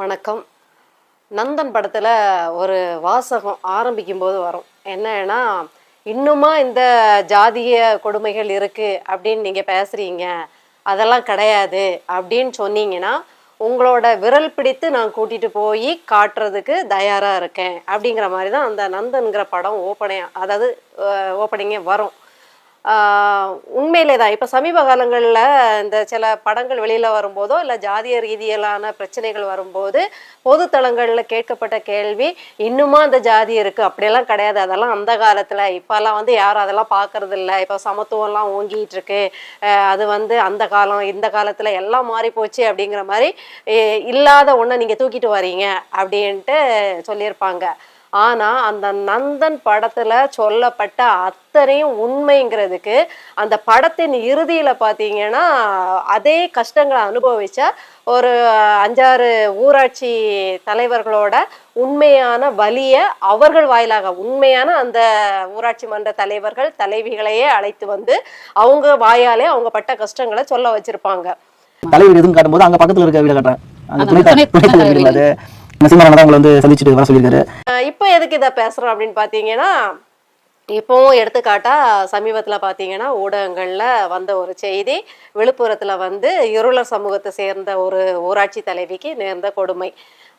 வணக்கம். நந்தன் படத்தில் ஒரு வாசகம் ஆரம்பிக்கும் போது வரும். என்னன்னா இன்னுமா இந்த ஜாதிய கொடுமைகள் இருக்குது அப்படின்னு நீங்கள் பேசுகிறீங்க அதெல்லாம் கிடையாது அப்படின்னு சொன்னீங்கன்னா உங்களோட விரல் பிடித்து நான் கூட்டிட்டு போய் காட்டுறதுக்கு தயாராக இருக்கேன் அப்படிங்கிற மாதிரி தான் அந்த நந்தன்கிற படம் ஓப்பனையாக அதாவது ஓப்பனிங்கே வரும். உண்மையிலே தான் இப்போ சமீப காலங்களில் இந்த சில படங்கள் வெளியில் வரும்போதோ இல்லை ஜாதிய ரீதியிலான பிரச்சனைகள் வரும்போது பொதுத்தளங்களில் கேட்கப்பட்ட கேள்வி இன்னுமா அந்த ஜாதி இருக்குது அப்படியெல்லாம் கிடையாது. அதெல்லாம் அந்த காலத்தில். இப்போல்லாம் வந்து யாரும் அதெல்லாம் பார்க்கறது இல்லை இப்போ சமத்துவம்லாம் ஓங்கிட்டு இருக்கு அது வந்து அந்த காலம் இந்த காலத்தில் எல்லாம் மாறி போச்சு அப்படிங்கிற மாதிரி இல்லாத ஒன்றை நீங்கள் தூக்கிட்டு வரீங்க அப்படின்ட்டு சொல்லியிருப்பாங்க. ஆனா அந்த நந்தன் படத்துல சொல்லப்பட்ட அத்தனையும் உண்மைங்கிறதுக்கு அந்த படத்தின் இறுதியில பாத்தீங்கன்னா அதே கஷ்டங்களை அனுபவிச்ச ஒரு அஞ்சாறு ஊராட்சி தலைவர்களோட உண்மையான வலிய அவர்கள் வாயிலாக உண்மையான அந்த ஊராட்சி மன்ற தலைவர்கள் தலைவிகளையே அழைத்து வந்து அவங்க வாயாலே அவங்க பட்ட கஷ்டங்களை சொல்ல வச்சிருப்பாங்க. தலைவர் எதுவும் காட்டும்போது அங்க பக்கத்துல இருக்க வீட காட்டுறேன். நரசிம்மராமன் தான் உங்களை வந்து சந்திச்சுட்டு வர சொல்லியிருக்காரு. இப்போ எதுக்கு இதை பேசுறோம் அப்படின்னு பார்த்தீங்கன்னா இப்போவும் எடுத்துக்காட்டா சமீபத்தில் பார்த்தீங்கன்னா ஊடகங்களில் வந்த ஒரு செய்தி விழுப்புரத்தில் வந்து இருளர் சமூகத்தை சேர்ந்த ஒரு ஊராட்சி தலைவிக்கு நேர்ந்த கொடுமை.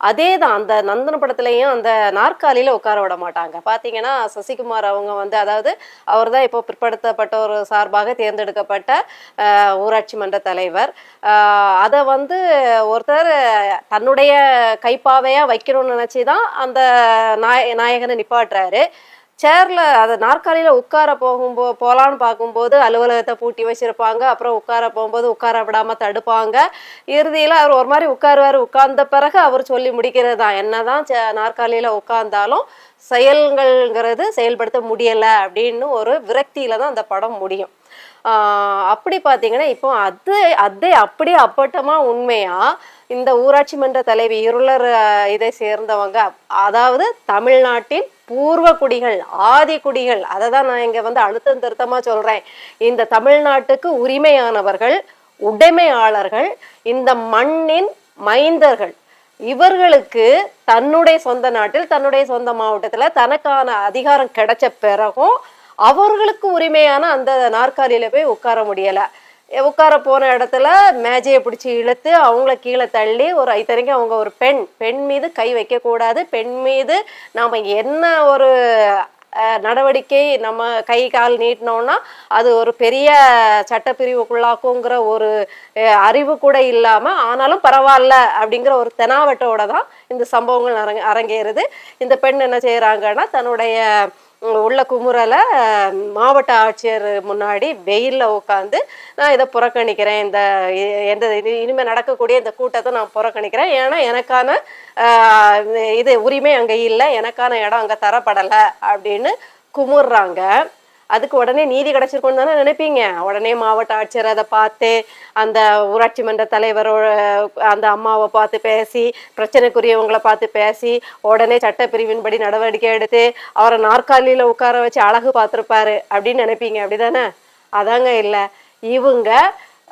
அதே தான் அந்த நந்தன படத்துலையும் அந்த நாற்காலியில் உட்கார விட மாட்டாங்க. பார்த்தீங்கன்னா சசிகுமார் அவங்க வந்து அதாவது அவர் தான் இப்போ பிற்படுத்தப்பட்ட ஒரு சார்பாக தேர்ந்தெடுக்கப்பட்ட ஊராட்சி மன்ற தலைவர். அதை வந்து ஒருத்தர் தன்னுடைய கைப்பாவையாக வைக்கணும்னு நினச்சி தான் அந்த நாய நாயகனை நிப்பாட்டுறாரு. சேர்ல அது நாற்காலியில உட்கார போகும்போ போகலான்னு பார்க்கும்போது அலுவலகத்தை பூட்டி வச்சிருப்பாங்க. அப்புறம் உட்கார போகும்போது உட்கார விடாம தடுப்பாங்க. இறுதியில அவர் ஒரு மாதிரி உட்காருவாரு. உட்கார்ந்த பிறகு அவர் சொல்லி முடிக்கிறது தான். என்னதான் சே- நாற்காலியில உட்கார்ந்தாலும் செயல்கள்ங்கிறது செயல்படுத்த முடியல அப்படின்னு ஒரு விரக்தியில தான் அந்த படம் முடியும். அப்படி பார்த்தீங்கன்னா இப்போ அது அதே அப்படியே அப்பட்டமாக உண்மையா இந்த ஊராட்சி மன்ற தலைவி இருளர் இதை சேர்ந்தவங்க அதாவது தமிழ்நாட்டின் பூர்வ குடிகள் ஆதி குடிகள் அதை தான் நான் இங்கே வந்து அழுத்தம் திருத்தமாக சொல்கிறேன் இந்த தமிழ்நாட்டுக்கு உரிமையானவர்கள் உடைமையாளர்கள் இந்த மண்ணின் மைந்தர்கள் இவர்களுக்கு தன்னுடைய சொந்த நாட்டில் தன்னுடைய சொந்த மாவட்டத்தில் தனக்கான அதிகாரம் கிடைச்ச பிறகும் அவர்களுக்கு உரிமையான அந்த நாற்காலியில போய் உட்கார முடியல. உட்கார போன இடத்துல மேஜையை பிடிச்சி இழுத்து அவங்கள கீழே தள்ளி ஒரு இத்தனைக்கு அவங்க ஒரு பெண். பெண் மீது கை வைக்கக்கூடாது பெண் மீது நாம் என்ன ஒரு நடவடிக்கை நம்ம கை கால் நீட்டினோம்னா அது ஒரு பெரிய சட்டப்பிரிவுக்குள்ளாக்குங்கிற ஒரு அறிவு கூட இல்லாமல் ஆனாலும் பரவாயில்ல அப்படிங்கிற ஒரு தெனாவட்டோட தான் இந்த சம்பவங்கள் அரங்க அரங்கேறுது. இந்த பெண் என்ன செய்கிறாங்கன்னா தன்னுடைய உள்ள குமுறலை மாவட்ட ஆட்சியர் முன்னாடி வெயிலில் உட்காந்து நான் இதை புறக்கணிக்கிறேன். இந்த எந்த இது இனிமேல் நடக்கக்கூடிய இந்த கூட்டத்தை நான் புறக்கணிக்கிறேன். ஏன்னா எனக்கான இது உரிமை அங்கே இல்லை எனக்கான இடம் அங்கே தரப்படலை அப்படின்னு குமுறுறாங்க அதுக்கு உடனே நீதி கிடைச்சிருக்கும்னு தானே நினைப்பீங்க? உடனே மாவட்ட ஆட்சியர் அதை பார்த்து அந்த ஊராட்சி மன்ற தலைவரோட அந்த அம்மாவை பார்த்து பேசி பிரச்சனைக்குரியவங்களை பார்த்து பேசி உடனே சட்டப்பிரிவின்படி நடவடிக்கை எடுத்து அவரை நாற்காலியில் உட்கார வச்சு அழகு பார்த்துருப்பாரு அப்படின்னு நினைப்பீங்க. அப்படிதானே? அதாங்க இல்லை. இவங்க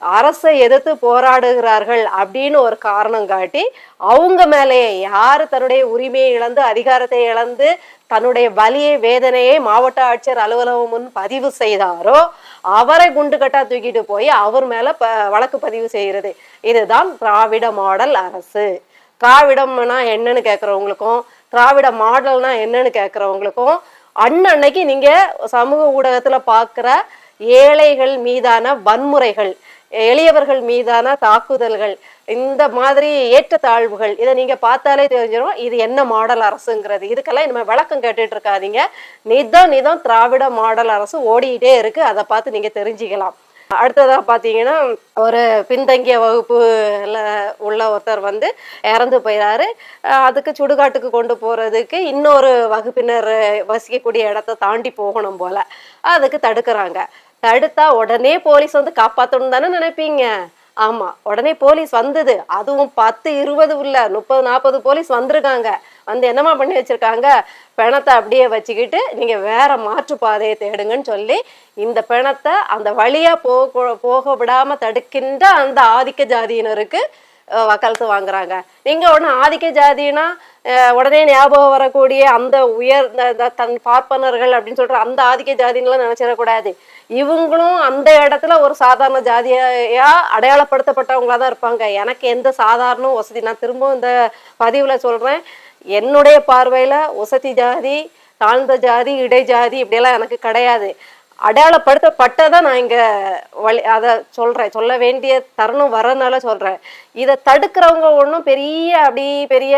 அரசை எதிர்த்து போராடுகிறார்கள் அப்படின்னு ஒரு காரணம் காட்டி அவங்க மேலேயே யார் தன்னுடைய உரிமையை இழந்து அதிகாரத்தை இழந்து தன்னுடைய வலியை வேதனையை மாவட்ட ஆட்சியர் அலுவலகம் முன் பதிவு செய்தாரோ அவரை குண்டு கட்டா தூக்கிட்டு போய் அவர் மேல ப வழக்கு பதிவு செய்கிறது இதுதான் திராவிட மாடல் அரசு. திராவிடம்னா என்னன்னு கேட்குறவங்களுக்கும் திராவிட மாடல்னா என்னன்னு கேட்குறவங்களுக்கும் அன்னன்னைக்கு நீங்க சமூக ஊடகத்துல பார்க்குற ஏழைகள் மீதான வன்முறைகள் எளியவர்கள் மீதான தாக்குதல்கள் இந்த மாதிரி ஏற்றத்தாழ்வுகள் இதை நீங்க பார்த்தாலே தெரிஞ்சிடும் இது என்ன மாடல் அரசுங்கிறது. இதுக்கெல்லாம் இனிமேல் விளக்கம் கேட்டுட்டு இருக்காதீங்க. நிதம் நிதம் திராவிட மாடல் அரசு ஓடிக்கிட்டே இருக்கு. அதை பார்த்து நீங்க தெரிஞ்சுக்கலாம். அடுத்ததா பார்த்தீங்கன்னா ஒரு பின்தங்கிய வகுப்புல உள்ள ஒருத்தர் வந்து இறந்து போயிறாரு. அதுக்கு சுடுகாட்டுக்கு கொண்டு போறதுக்கு இன்னொரு வகுப்பினர் வசிக்கக்கூடிய இடத்த தாண்டி போகணும் போல. அதுக்கு தடுக்கிறாங்க. தடுத்தா உடனே போலீஸ் வந்து காப்பாற்றணும் தானே நினைப்பீங்க? ஆமா உடனே போலீஸ் வந்தது. அதுவும் பத்து இருபது இல்ல முப்பது நாற்பது போலீஸ் வந்திருக்காங்க. வந்து என்னமா பண்ணி வச்சிருக்காங்க? பிணத்தை அப்படியே வச்சுக்கிட்டு நீங்க வேற மாற்று பாதையை தேடுங்கன்னு சொல்லி இந்த பிணத்தை அந்த வழியா போக போக விடாம தடுக்கின்ற அந்த ஆதிக்க ஜாதியினருக்கு வக்காலத்து வாங்குறாங்க. நீங்க உடனே ஆதிக்க ஜாதினா உடனே ஞாபகம் வரக்கூடிய அந்த உயர் தன் பார்ப்பனர்கள் அப்படின்னு சொல்ற அந்த ஆதிக்க ஜாதின்லாம் நினைச்சிடக்கூடாது. இவங்களும் அந்த இடத்துல ஒரு சாதாரண ஜாதியா அடையாளப்படுத்தப்பட்டவங்களா தான் இருப்பாங்க. எனக்கு எந்த சாதாரண வசதி நான் திரும்பவும் இந்த பதிவுல சொல்றேன். என்னுடைய பார்வையில வசதி ஜாதி தாழ்ந்த ஜாதி இடைஜாதி இப்படியெல்லாம் எனக்கு கிடையாது. அடையாளப்படுத்தப்பட்டதை நான் இங்க வழி அதை சொல்றேன். சொல்ல வேண்டிய தருணம் வரனால சொல்றேன். இதை தடுக்கிறவங்க ஒன்றும் பெரிய அப்படி பெரிய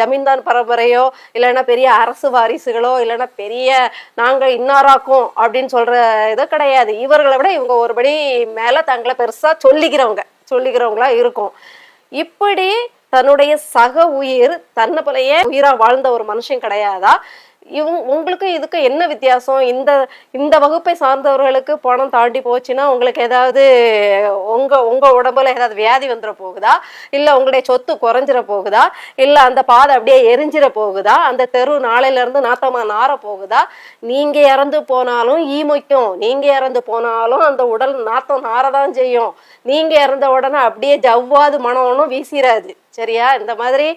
ஜமீன்தார் பரம்பரையோ இல்லைன்னா பெரிய அரசு வாரிசுகளோ இல்லைன்னா பெரிய நாங்கள் இன்னாராக்கும் அப்படின்னு சொல்ற இது கிடையாது. இவர்களை விட இவங்க ஒருபடி மேல தங்களை பெருசா சொல்லிக்கிறவங்க சொல்லிக்கிறவங்களா இருக்கும். இப்படி தன்னுடைய சக உயிர் தன்னை போலயே உயிரா வாழ்ந்த ஒரு மனுஷன் கிடையாதா? இவங்க உங்களுக்கு இதுக்கு என்ன வித்தியாசம்? இந்த இந்த வகுப்பை சார்ந்தவர்களுக்கு பணம் தாண்டி போச்சுன்னா உங்களுக்கு ஏதாவது உங்க உங்க உடம்புல ஏதாவது வியாதி வந்துட போகுதா? இல்ல உங்களுடைய சொத்து குறைஞ்சிட போகுதா? இல்ல அந்த பாதை அப்படியே எரிஞ்சிட போகுதா? அந்த தெரு நாளையில இருந்து நாத்தமா நார போகுதா? நீங்க இறந்து போனாலும் ஈ மொய்க்கும் நீங்க இறந்து போனாலும் அந்த உடல் நாத்தம் நாரதான் செய்யும். நீங்க இறந்த உடனே அப்படியே ஜவ்வாது மனம் ஒன்றும் வீசிடாது சரியா? இந்த மாதிரி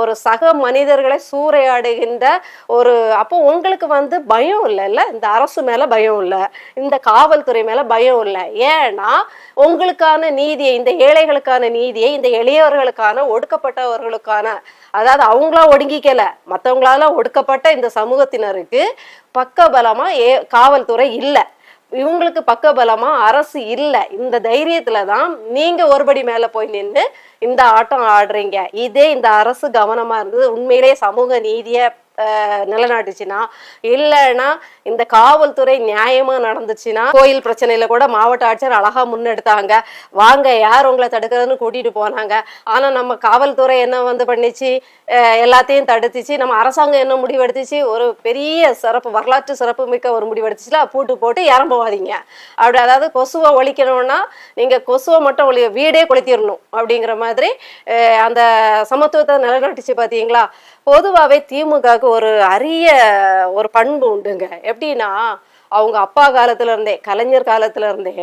ஒரு சக மனிதர்களை சூறையாடுகின்ற ஒரு அப்போ உங்களுக்கு வந்து பயம் இல்லைல்ல? இந்த அரசு மேலே பயம் இல்லை. இந்த காவல்துறை மேலே பயம் இல்லை. ஏன்னா உங்களுக்கான நீதியை இந்த ஏழைகளுக்கான நீதியை இந்த எளியவர்களுக்கான ஒடுக்கப்பட்டவர்களுக்கான அதாவது அவங்களா ஒடுங்கிக்கல மற்றவங்களால ஒடுக்கப்பட்ட இந்த சமூகத்தினருக்கு பக்கபலமாக ஏ காவல்துறை இல்லை. இவங்களுக்கு பக்கபலமா அரசு இல்லை. இந்த தைரியத்துல தான் நீங்க ஒருபடி மேல போய் நின்று இந்த ஆட்டம் ஆடுறீங்க. இதே இந்த அரசு கவனமா இருந்தது. உண்மையிலேயே சமூக நீதியை நிலநாட்டுச்சுன்னா இல்லைன்னா இந்த காவல்துறை நியாயமாக நடந்துச்சுன்னா கோயில் பிரச்சனையில் கூட மாவட்ட ஆட்சியர் அழகாக முன்னெடுத்தாங்க. வாங்க யார் உங்களை தடுக்கிறதுன்னு கூட்டிட்டு போனாங்க. ஆனால் நம்ம காவல்துறை என்ன வந்து பண்ணிச்சு? எல்லாத்தையும் தடுத்துச்சு. நம்ம அரசாங்கம் என்ன முடிவெடுத்துச்சு? ஒரு பெரிய சிறப்பு வரலாற்று சிறப்பு மிக்க ஒரு முடிவெடுத்துச்சுல பூட்டு போட்டு இறம்பவாதீங்க அப்படி அதாவது கொசுவை ஒழிக்கணும்னா நீங்கள் கொசுவை மட்டும் ஒழி வீடே கொளுத்திடணும் அப்படிங்கிற மாதிரி அந்த சமத்துவத்தை நிலைநாட்டுச்சு பார்த்தீங்களா பொதுவாகவே திமுகவுக்கு ஒரு அரிய ஒரு பண்பு உண்டுங்க. எப்படின்னா அவங்க அப்பா காலத்துல இருந்தே கலைஞர் காலத்துல இருந்தே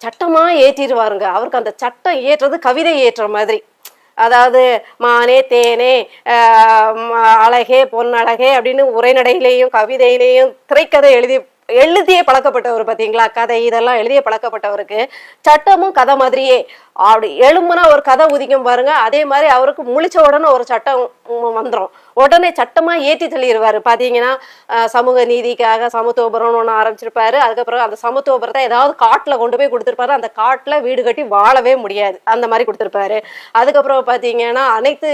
சட்டமா ஏற்றிடுவாருங்க. அவருக்கு அந்த சட்டம் ஏற்றுறது கவிதை ஏற்ற மாதிரி. அதாவது மானே தேனே அழகே பொன்னழகே அப்படின்னு உரைநடையிலையும் கவிதையிலையும் திரைக்கதை எழுதி எழுதியே பழக்கப்பட்டவர் பார்த்தீங்களா கதை இதெல்லாம் எழுதிய பழக்கப்பட்டவருக்கு சட்டமும் கதை மாதிரியே அப்படி எழும்புனா ஒரு கதை உதிக்கும் பாருங்க. அதே மாதிரி அவருக்கு முழிச்ச உடனே ஒரு சட்டம் வந்துடும் உடனே சட்டமா ஏற்றி தள்ளிடுவாரு பாத்தீங்கன்னா சமூக நீதிக்காக சமத்துவபுரம்னு ஒன்று ஆரம்பிச்சிருப்பாரு. அதுக்கப்புறம் அந்த சமத்துவபுரத்தை ஏதாவது காட்டுல கொண்டு போய் கொடுத்துருப்பாரு. அந்த காட்டுல வீடு கட்டி வாழவே முடியாது. அந்த மாதிரி கொடுத்துருப்பாரு. அதுக்கப்புறம் பாத்தீங்கன்னா அனைத்து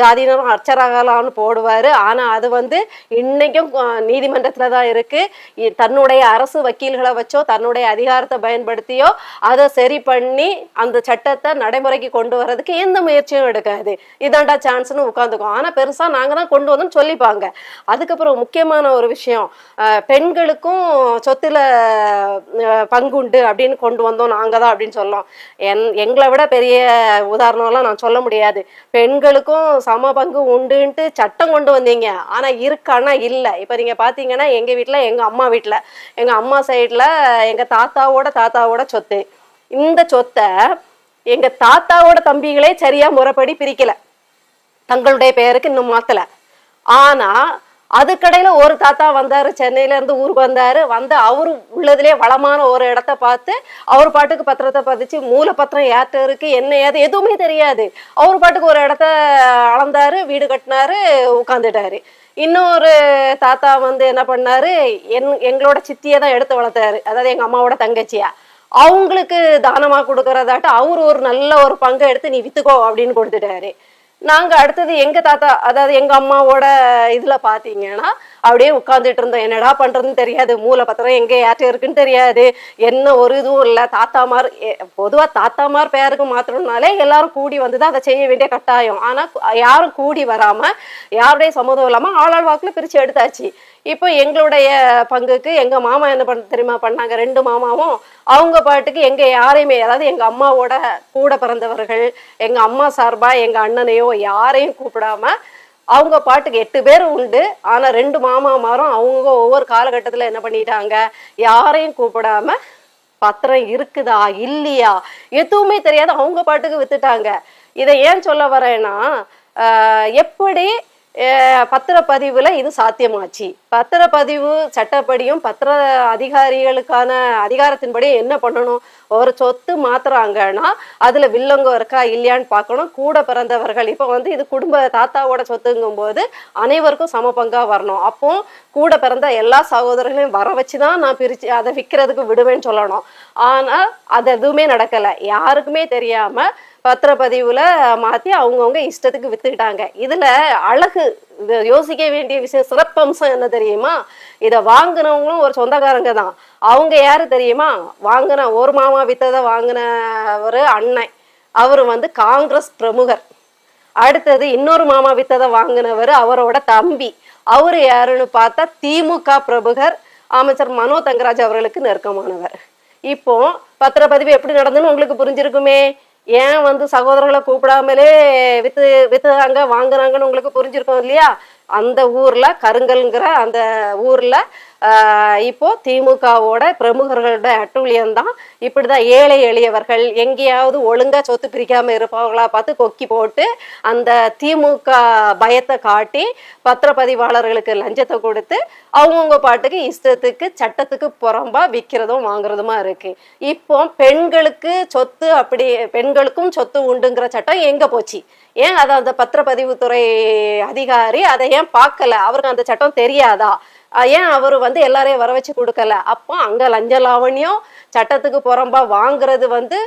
ஜாதியினரும் அர்ச்சராகலாம்னு போடுவாரு. ஆனா அது வந்து இன்னைக்கும் நீதிமன்றத்தில் நீதிமன்றத்துல தான் இருக்கு. தன்னுடைய அரசு வக்கீல்களை வச்சோ தன்னுடைய அதிகாரத்தை பயன்படுத்தியோ அதை சரி பண்ணி அந்த சட்டத்தை நடைமுறைக்கு கொண்டு வர்றதுக்கு எந்த முயற்சியும் எடுக்காது. இதாண்டா சான்ஸ்னு உட்காந்துக்கும். ஆனா பெருசா நாங்க தான் கொண்டு வந்தோம்னு சொல்லிப்பாங்க. அதுக்கப்புறம் முக்கியமான ஒரு விஷயம் பெண்களுக்கும் சொத்துல பங்குண்டு அப்படின்னு கொண்டு வந்தோம். நாங்க தான் அப்படின்னு சொல்லலாம். என் எங்களை விட பெரிய உதாரணம்லாம் நான் சொல்ல முடியாது. பெண்களுக்கும் சம பங்கு உண்டுன்ட்டு சட்டம் கொண்டு வந்தீங்க. ஆனா இருக்கானா? இல்ல. இப்ப நீங்க பாத்தீங்கன்னா எங்க வீட்டில் எங்க அம்மா வீட்டில் எங்க அம்மா சைடுல எங்க தாத்தாவோட தாத்தாவோட சொத்து. இந்த சொத்தை எங்க தாத்தாவோட தம்பிகளே சரியா முறைப்படி பிரிக்கல. தங்களுடைய பெயருக்கு இன்னும் மாத்தல. ஆனா அதுக்கடையில ஒரு தாத்தா வந்தாரு சென்னையில இருந்து ஊருக்கு வந்தாரு. வந்து அவரு உள்ளதுலயே வளமான ஒரு இடத்த பார்த்து அவர் பாட்டுக்கு பத்திரத்தை பதிச்சு மூல பத்திரம் யார்கிட்ட இருக்கு என்ன ஏது எதுவுமே தெரியாது. அவர் பாட்டுக்கு ஒரு இடத்த அளந்தாரு வீடு கட்டினாரு உட்காந்துட்டாரு இன்னொரு தாத்தா வந்து என்ன பண்ணாரு என் எங்களோட சித்தியை தான் எடுத்து வளர்த்தாரு. அதாவது எங்க அம்மாவோட தங்கச்சியா. அவங்களுக்கு தானமா கொடுக்கறதாட்ட அவர் ஒரு நல்ல ஒரு பங்கை எடுத்து நீ வித்துக்கோ அப்படின்னு கொடுத்துட்டாரு. நாங்க அடுத்தது எங்க தாத்தா அதாவது எங்க அம்மாவோட இதுல பாத்தீங்கன்னா அப்படியே உட்காந்துட்டு இருந்தோம். என்னடா பண்றதுன்னு தெரியாது. மூல பத்திரம் எங்க யார்கிட்ட இருக்குன்னு தெரியாது. என்ன ஒரு இதுவும் இல்ல. தாத்தாமார் எ- பொதுவா தாத்தாமார் பேருக்கு மாத்திரம்னாலே எல்லாரும் கூடி வந்துதான் அதை செய்ய வேண்டிய கட்டாயம். ஆனா யாரும் கூடி வராம யாருடைய சம்மதம் இல்லாம ஆளாள் வாக்குல பிரிச்சு எடுத்தாச்சு. இப்போ எங்களுடைய பங்குக்கு எங்க மாமா என்ன பண்ண தெரியுமா பண்ணாங்க? ரெண்டு மாமாவும் அவங்க பாட்டுக்கு எங்க யாரையுமே அதாவது எங்க அம்மாவோட கூட பிறந்தவர்கள் எங்க அம்மா சார்பா எங்க அண்ணனையோ யாரையும் கூப்பிடாம அவங்க பாட்டுக்கு எட்டு பேர் உண்டு. ஆனா ரெண்டு மாமா மாரும் அவங்க ஒவ்வொரு காலகட்டத்துல என்ன பண்ணிட்டாங்க? யாரையும் கூப்பிடாம பத்திரம் இருக்குதா? இல்லையா? எதுவுமே தெரியாது. அவங்க பாட்டுக்கு வித்துட்டாங்க. இதை ஏன் சொல்ல வரேன்னா எப்படி பத்திரப்பதிவுல இது சாத்தியமாச்சு? பத்திரப்பதிவு சட்டப்படியும் பத்திர அதிகாரிகளுக்கான அதிகாரத்தின்படி என்ன பண்ணணும்? ஒரு சொத்து மாத்துறாங்கன்னா அதுல வில்லங்க இருக்கா இல்லையான்னு பார்க்கணும். கூட பிறந்தவர்கள். இப்போ வந்து இது குடும்ப தாத்தாவோட சொத்துங்கும் போது அனைவருக்கும் சம பங்கா வரணும். அப்போ கூட பிறந்த எல்லா சகோதரர்களையும் வர வச்சு தான் நான் பிரிச்சு அதை விற்கிறதுக்கு விடுவேன்னு சொல்லணும். ஆனா அது எதுவுமே நடக்கல. யாருக்குமே தெரியாம பத்திரப்பதிவுல மாத்தி அவங்கவுங்க இஷ்டத்துக்கு வித்துக்கிட்டாங்க. இதுல அழகு இது யோசிக்க வேண்டிய விஷயம் சிறப்பம்சம் என்ன தெரியுமா? இதை வாங்கினவங்களும் ஒரு சொந்தக்காரங்க தான். அவங்க யாரு தெரியுமா? வாங்கின ஒரு மாமா வித்ததை வாங்கினவர் அண்ணன். அவர் வந்து காங்கிரஸ் பிரமுகர். அடுத்தது இன்னொரு மாமா வித்ததை வாங்கினவர் அவரோட தம்பி. அவர் யாருன்னு பார்த்தா திமுக பிரமுகர் அமைச்சர் மனோ தங்கராஜ் அவர்களுக்கு நெருக்கமானவர். இப்போ பத்திரப்பதிவு எப்படி நடந்துன்னு உங்களுக்கு புரிஞ்சிருக்குமே? ஏன் வந்து சகோதரர்களை கூப்பிடாமலே வித்து வித்துறாங்க வாங்குறாங்கன்னு உங்களுக்கு புரிஞ்சிருக்கும் இல்லையா? அந்த ஊர்ல கருங்கல்ங்கிற அந்த ஊர்ல இப்போ திமுகவோட பிரமுகர்களோட அட்டூழியம் தான் இப்படிதான் ஏழை எளியவர்கள் எங்கேயாவது ஒழுங்கா சொத்து பிரிக்காம இருப்பவங்களா பார்த்து கொக்கி போட்டு அந்த திமுக பயத்தை காட்டி பத்திரப்பதிவாளர்களுக்கு லஞ்சத்தை கொடுத்து அவங்கவுங்க பாட்டுக்கு இஷ்டத்துக்கு சட்டத்துக்கு புறம்பா விற்கிறதும் வாங்குறதுமா இருக்கு. இப்போ பெண்களுக்கு சொத்து அப்படி பெண்களுக்கும் சொத்து உண்டுங்கிற சட்டம் எங்க போச்சு? ஏன் அதை அந்த பத்திரப்பதிவுத்துறை அதிகாரி அதை ஏன் பார்க்கல? அவருக்கு அந்த சட்டம் தெரியாதா? ஏன் அவர் வந்து எல்லாரையும் வர வச்சு கொடுக்கல? அப்போ அங்கே லஞ்ச லாவண்யம் சட்டத்துக்கு புறம்பா வாங்குறது வந்து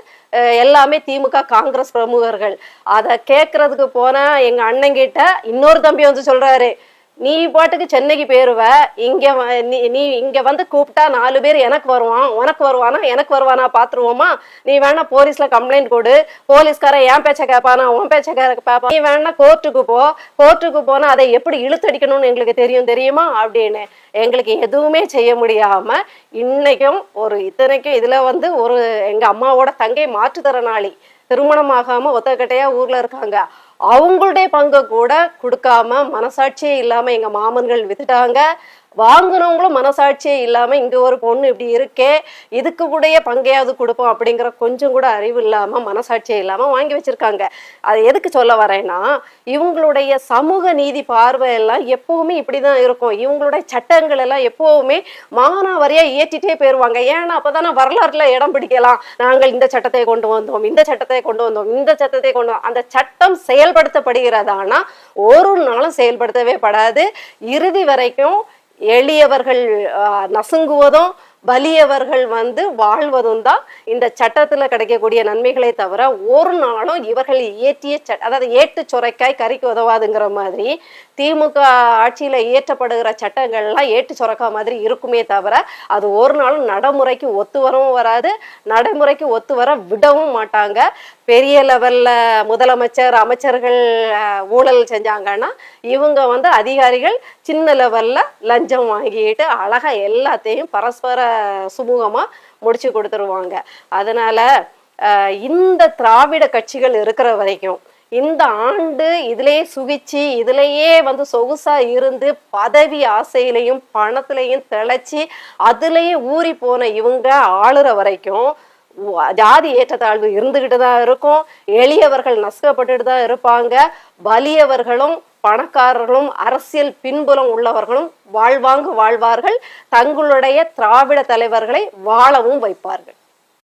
எல்லாமே திமுக காங்கிரஸ் பிரமுகர்கள். அதை கேட்கறதுக்கு போனால் எங்கள் அண்ணங்கிட்ட இன்னொரு தம்பி வந்து சொல்கிறாரு நீ பாட்டுக்கு சென்னைக்கு போயிருவ இங்க நீ நீ இங்க வந்து கூப்பிட்டா நாலு பேர் எனக்கு வருவான் உனக்கு வருவானா எனக்கு வருவானா பாத்துருவோமா? நீ வேணா போலீஸ்ல கம்ப்ளைண்ட் கொடு போலீஸ்காரன் என் பேச்ச கேட்பானா உன் பேச்ச கேட்பான் நீ வேணா கோர்ட்டுக்கு போ கோர்ட்டுக்கு போனா அதை எப்படி இழுத்தடிக்கணும்னு எங்களுக்கு தெரியும் தெரியுமா? அப்படின்னு எங்களுக்கு எதுவுமே செய்ய முடியாம இன்னைக்கும் ஒரு இத்தனைக்கும் இதுல வந்து ஒரு எங்க அம்மாவோட தங்கை மாற்றுத்திறனாளி திருமணமாகாம ஒத்தக்கட்டையா ஊர்ல இருக்காங்க. அவங்களுடைய பங்கை கூட கொடுக்காம மனசாட்சியே இல்லாம எங்க மாமன்கள் வித்துட்டாங்க. வாங்குனவங்களும் மனசாட்சியே இல்லாமல் இங்கே ஒரு பொண்ணு இப்படி இருக்கே இதுக்கு கூடயே பங்கையாவது கொடுப்போம் அப்படிங்கிற கொஞ்சம் கூட அறிவு இல்லாமல் மனசாட்சியே இல்லாமல் வாங்கி வச்சுருக்காங்க. அது எதுக்கு சொல்ல வரேன்னா இவங்களுடைய சமூக நீதி பார்வையெல்லாம் எப்போவுமே இப்படி தான் இருக்கும். இவங்களுடைய சட்டங்கள் எல்லாம் எப்பவுமே மானாவரியாக ஏற்றிட்டே போயிடுவாங்க ஏன்னா அப்பதானே வரலாற்றில் இடம் பிடிக்கலாம். நாங்கள் இந்த சட்டத்தை கொண்டு வந்தோம் இந்த சட்டத்தை கொண்டு வந்தோம் இந்த சட்டத்தை கொண்டு வந்தோம். அந்த சட்டம் செயல்படுத்தப்படுகிறதானா ஒரு நாளும் செயல்படுத்தவே படாது. இறுதி வரைக்கும் எளியவர்கள் நசுங்குவதும் வலியவர்கள் வந்து வாழ்வதும் தான் இந்த சட்டத்தில் கிடைக்கக்கூடிய நன்மைகளை தவிர ஒரு நாளும் இவர்கள் இயற்றிய ச அதாவது ஏட்டு சுரைக்காய் கறிக்கு உதவாதுங்கிற மாதிரி திமுக ஆட்சியில் இயற்றப்படுகிற சட்டங்கள்லாம் ஏட்டு சுரக்கா மாதிரி இருக்குமே தவிர அது ஒரு நாளும் நடைமுறைக்கு ஒத்து வரவும் வராது நடைமுறைக்கு ஒத்து வர விடவும் மாட்டாங்க. பெரிய லெவலில் முதலமைச்சர் அமைச்சர்கள் ஊழல் செஞ்சாங்கன்னா இவங்க வந்து அதிகாரிகள் சின்ன லெவலில் லஞ்சம் வாங்கிட்டு அழகாக எல்லாத்தையும் பரஸ்பர சுமூகமாக முடிச்சு கொடுத்துருவாங்க. அதனால் இந்த திராவிட கட்சிகள் இருக்கிற வரைக்கும் இந்த ஆண்டு இதிலேயே சுகிச்சு இதுலேயே வந்து சொகுசா இருந்து பதவி ஆசையிலையும் பணத்திலையும் திளைச்சி அதுலேயே ஊறி போன இவங்க ஆளுற வரைக்கும் ஜாதி ஏற்றத்தாழ்வு இருந்துகிட்டு தான் இருக்கும். எளியவர்கள் நசுக்கப்பட்டுட்டு தான் இருப்பாங்க. வலியவர்களும் பணக்காரர்களும் அரசியல் பின்புலம் உள்ளவர்களும் வாழ்வாங்கு வாழ்வார்கள். தங்களுடைய திராவிட தலைவர்களை வாழவும் வைப்பார்கள்.